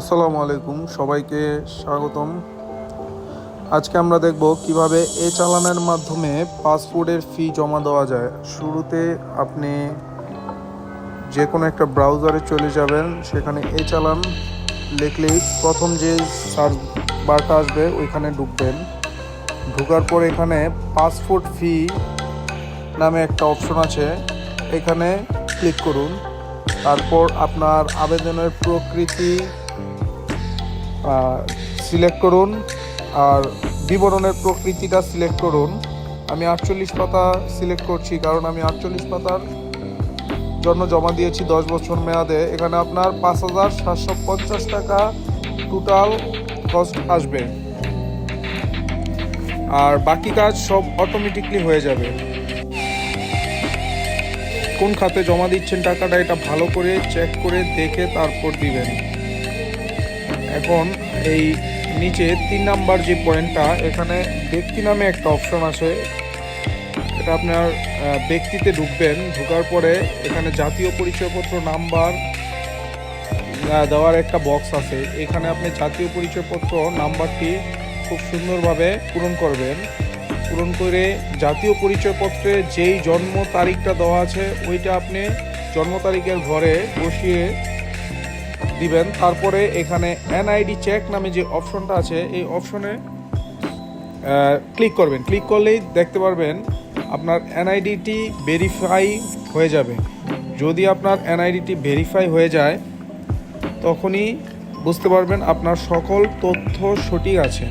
আসসালামু আলাইকুম, সবাইকে স্বাগতম। আজকে আমরা দেখব কীভাবে এ চালানের মাধ্যমে পাসপোর্টের ফি জমা দেওয়া যায়। শুরুতে আপনি যে কোনো একটা ব্রাউজারে চলে যাবেন, সেখানে এ চালান লিখলেই প্রথম যে সার্চ বারটা আসবে, ওইখানে ঢুকবেন। ঢোকার পর এখানে পাসপোর্ট ফি নামে একটা অপশন আছে, এখানে ক্লিক করুন। তারপর আপনার আবেদনের প্রকৃতি সিলেক্ট করুন আর বিবরণের প্রকৃতিটা সিলেক্ট করুন। আমি আটচল্লিশ পাতা সিলেক্ট করছি কারণ আমি আটচল্লিশ পাতার জন্য জমা দিয়েছি দশ বছর মেয়াদে। এখানে আপনার পাঁচ হাজার সাতশো পঞ্চাশ টাকা টোটাল কস্ট আসবে। আর বাকি কাজ সব অটোমেটিকলি হয়ে যাবে। কোন খাতে জমা দিচ্ছেন টাকাটা এটা ভালো করে চেক করে দেখে তারপর দিবেন। এখন এই নিচে তিন নাম্বার যে পয়েন্টটা, এখানে ব্যক্তি নামে একটা অপশন আছে। এটা আপনার ব্যক্তিতে ঢুকবেন, ঢোকার পরে এখানে জাতীয় পরিচয়পত্র নাম্বার দেওয়ার একটা বক্স আছে। এখানে আপনি জাতীয় পরিচয়পত্র নাম্বারটি খুব সুন্দরভাবে পূরণ করবেন। পূরণ করে জাতীয় পরিচয়পত্রে যেই জন্ম তারিখটা দেওয়া আছে, ওইটা আপনি জন্ম তারিখের ঘরে বসিয়ে দিবেন। তারপরে এখানে এনআইডি চেক নামে যে অপশনটা আছে, এই অপশনে ক্লিক করবেন। ক্লিক করলেই দেখতে পারবেন আপনার এনআইডিটি ভেরিফাই হয়ে যাবে। যদি আপনার এনআইডিটি ভেরিফাই হয়ে যায়, তখনই বুঝতে পারবেন আপনার সকল তথ্য সঠিক আছে।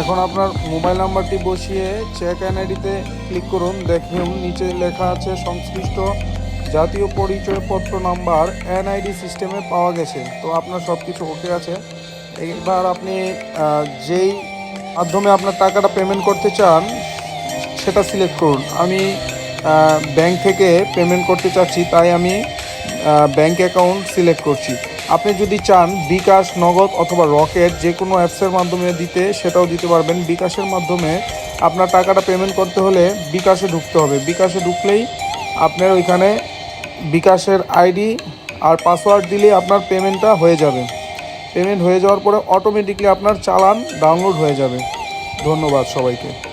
এখন আপনার মোবাইল নাম্বারটি বসিয়ে চেক এনআইডিতে ক্লিক করুন। দেখুন, নিচে লেখা আছে সংশ্লিষ্ট জাতীয় পরিচয়পত্র নাম্বার এনআইডি সিস্টেমে পাওয়া গেছে। তো আপনার সব কিছু ওকে আছে। এবার আপনি যেই মাধ্যমে আপনার টাকাটা পেমেন্ট করতে চান, সেটা সিলেক্ট করুন। আমি ব্যাংক থেকে পেমেন্ট করতে চাচ্ছি, তাই আমি ব্যাংক অ্যাকাউন্ট সিলেক্ট করছি। আপনি যদি চান বিকাশ, নগদ অথবা রকেট যে কোনো অ্যাপসের মাধ্যমে দিতে, সেটাও দিতে পারবেন। বিকাশের মাধ্যমে আপনার টাকাটা পেমেন্ট করতে হলে বিকাশে ঢুকতে হবে। বিকাশে ঢুকলেই আপনার ওইখানে বিকাশের আইডি আর পাসওয়ার্ড দিলে আপনার পেমেন্টটা হয়ে যাবে। পেমেন্ট হয়ে যাওয়ার পরে অটোমেটিকলি আপনার চালান ডাউনলোড হয়ে যাবে। ধন্যবাদ সবাইকে।